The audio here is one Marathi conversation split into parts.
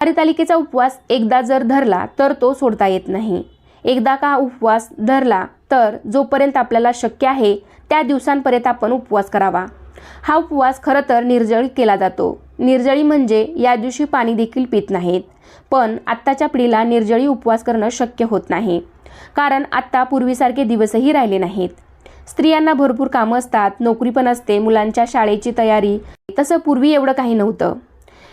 हरितालिकेचा उपवास एकदा जर धरला तर तो सोडता येत नाही. एकदा का उपवास धरला तर जोपर्यंत आपल्याला शक्य आहे त्या दिवसांपर्यंत आपण उपवास करावा. हा उपवास खरं तर निर्जळी केला जातो. निर्जळी म्हणजे या दिवशी पाणी देखील पित नाहीत. पण आत्ताच्या पिढीला निर्जळी उपवास करणं शक्य होत नाही. कारण आत्ता पूर्वीसारखे दिवसही राहिले नाहीत. स्त्रियांना भरपूर कामं असतात नोकरी पण असते मुलांच्या शाळेची तयारी. तसं पूर्वी एवढं काही नव्हतं.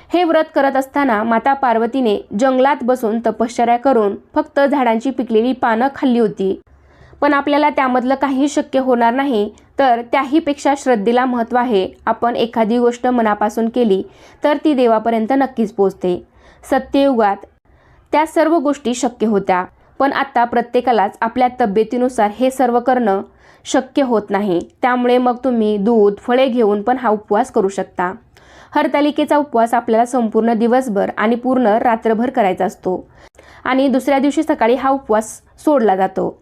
हे व्रत करत असताना माता पार्वतीने जंगलात बसून तपश्चर्या करून फक्त झाडांची पिकलेली पानं खाल्ली होती. पण आपल्याला त्यामधलं काही शक्य होणार नाही तर त्याहीपेक्षा श्रद्धेला महत्त्व आहे. आपण एखादी गोष्ट मनापासून केली तर ती देवापर्यंत नक्कीच पोचते सत्ययुगात त्या सर्व गोष्टी शक्य होत्या. पण आत्ता प्रत्येकालाच आपल्या तब्येतीनुसार हे सर्व करणं शक्य होत नाही. त्यामुळे मग तुम्ही दूध फळे घेऊन पण हा उपवास करू शकता. हरतालिकेचा उपवास आपल्याला संपूर्ण दिवसभर आणि पूर्ण रात्रभर करायचा असतो. आणि दुसऱ्या दिवशी सकाळी हा उपवास सोडला जातो.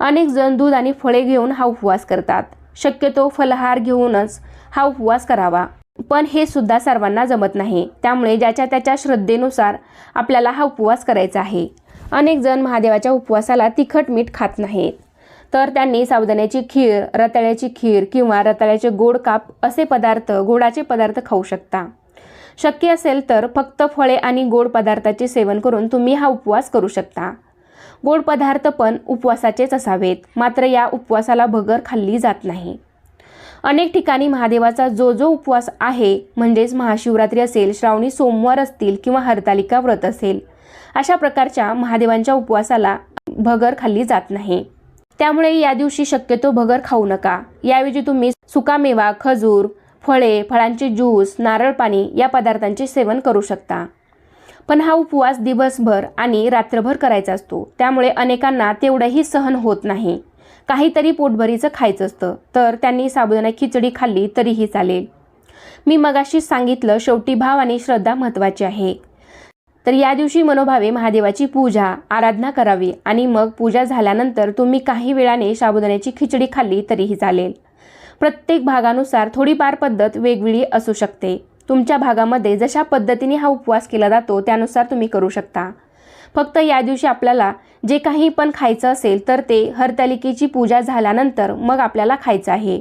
अनेक जण दूध आणि फळे घेऊन हा उपवास करतात. शक्यतो फलहार घेऊनच हा उपवास करावा. पण हे सुद्धा सर्वांना जमत नाही. त्यामुळे ज्याच्या त्याच्या श्रद्धेनुसार आपल्याला हा उपवास करायचा आहे. अनेक जण महादेवाच्या उपवासाला तिखट मीठ खात नाहीत. तर त्यांनी साबुदाण्याची खीर रताळ्याची खीर किंवा रताळ्याचे गोड काप असे पदार्थ गोडाचे पदार्थ खाऊ शकता. शक्य असेल तर फक्त फळे आणि गोड पदार्थाचे सेवन करून तुम्ही हा उपवास करू शकता. गोड पदार्थ पण उपवासाचेच असावेत मात्र या उपवासाला भगर खाल्ली जात नाही. अनेक ठिकाणी महादेवाचा जो जो उपवास आहे म्हणजेच महाशिवरात्री असेल श्रावणी सोमवार असतील किंवा हरतालिका व्रत असेल अशा प्रकारच्या महादेवांच्या उपवासाला भगर खाल्ली जात नाही. त्यामुळे या दिवशी शक्यतो भगर खाऊ नका. याऐवजी तुम्ही सुकामेवा खजूर फळे फळांचे ज्यूस नारळ पाणी या पदार्थांचे सेवन करू शकता. पण हा उपवास दिवसभर आणि रात्रभर करायचा असतो. त्यामुळे अनेकांना तेवढंही सहन होत नाही. काहीतरी पोटभरीचं खायचं असतं. तर त्यांनी साबुदाणा खिचडी खाल्ली तरीही चालेल. मी मगाशीच सांगितलं शेवटी भाव आणि श्रद्धा महत्त्वाची आहे. तर या दिवशी मनोभावे महादेवाची पूजा आराधना करावी आणि मग पूजा झाल्यानंतर तुम्ही काही वेळाने साबुदाण्याची खिचडी खाल्ली तरीही चालेल. प्रत्येक भागानुसार थोडीफार पद्धत वेगवेगळी असू शकते. तुमच्या भागामध्ये जशा पद्धतीने हा उपवास केला जातो त्यानुसार तुम्ही करू शकता. फक्त या दिवशी आपल्याला जे काही पण खायचं असेल तर ते हरतालिकेची पूजा झाल्यानंतर मग आपल्याला खायचं आहे.